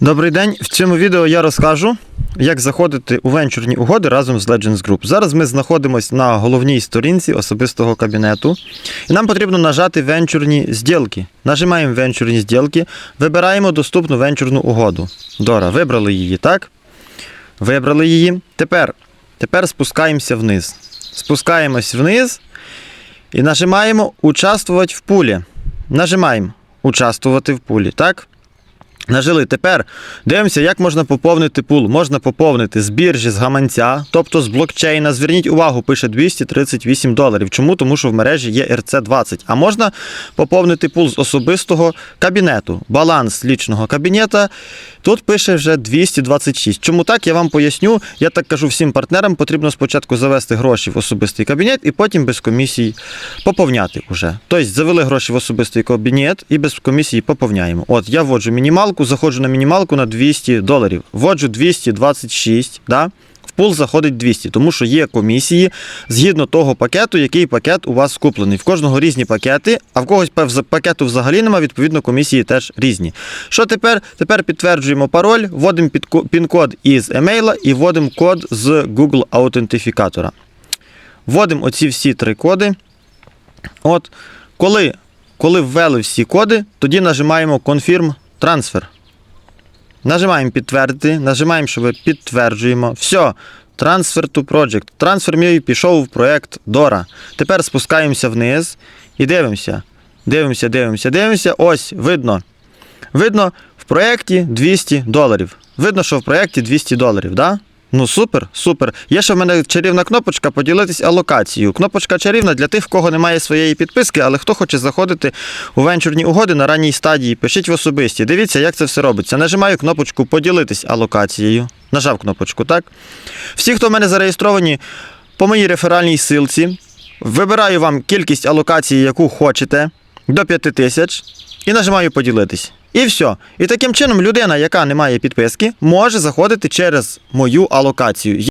Добрий день. В цьому відео я розкажу, як заходити у венчурні угоди разом з Legends Group. Зараз ми знаходимося на головній сторінці особистого кабінету. І нам потрібно нажати венчурні зділки. Нажимаємо венчурні зділки, вибираємо доступну венчурну угоду. Дора, вибрали її, так? Вибрали її. Тепер, тепер спускаємося вниз. Спускаємось вниз і нажимаємо Участвувати в пулі. Нажимаємо Участвувати в пулі, так? Нажили. Тепер дивимося, як можна поповнити пул. Можна поповнити з біржі, з гаманця, тобто з блокчейна. Зверніть увагу, пише 238 доларів. Чому? Тому що в мережі є RC20. А можна поповнити пул з особистого кабінету. Баланс лічного кабінета. Тут пише вже 226. Чому так? Я вам поясню. Я так кажу всім партнерам, потрібно спочатку завести гроші в особистий кабінет і потім без комісії поповняти уже. Тобто завели гроші в особистий кабінет і без комісії поповняємо. От я вводжу мінімалку, заходжу на мінімалку на 200 доларів. Вводжу 226, да? в пул заходить 200, тому що є комісії згідно того пакету, який пакет у вас куплений. В кожного різні пакети, а в когось пакету взагалі немає, відповідно, комісії теж різні. Що тепер? Тепер підтверджуємо пароль, вводимо пін-код із емейла і вводимо код з Google аутентифікатора. Вводимо оці всі три коди. От, коли, коли ввели всі коди, тоді нажимаємо Confirm Transfer. Нажимаємо підтвердити, нажимаємо, що ми підтверджуємо. Все. Transfer to project. Трансфер мій пішов в проект Dora. Тепер спускаємося вниз і дивимося. Дивимося, дивимося, дивимося. Ось, видно. Видно, в проєкті 200 доларів. Видно, що в проєкті 200 доларів, да? Ну супер, супер. Є ще в мене чарівна кнопочка поділитись алокацією. Кнопочка чарівна для тих, в кого немає своєї підписки, але хто хоче заходити у венчурні угоди на ранній стадії, пишіть в особисті. Дивіться, як це все робиться. Нажимаю кнопочку поділитись алокацією. Нажав кнопочку, так? Всі, хто в мене зареєстровані по моїй реферальній ссылці, вибираю вам кількість алокації, яку хочете, до 5 тисяч, і нажимаю поділитись. І все. І таким чином людина, яка не має підписки, може заходити через мою алокацію.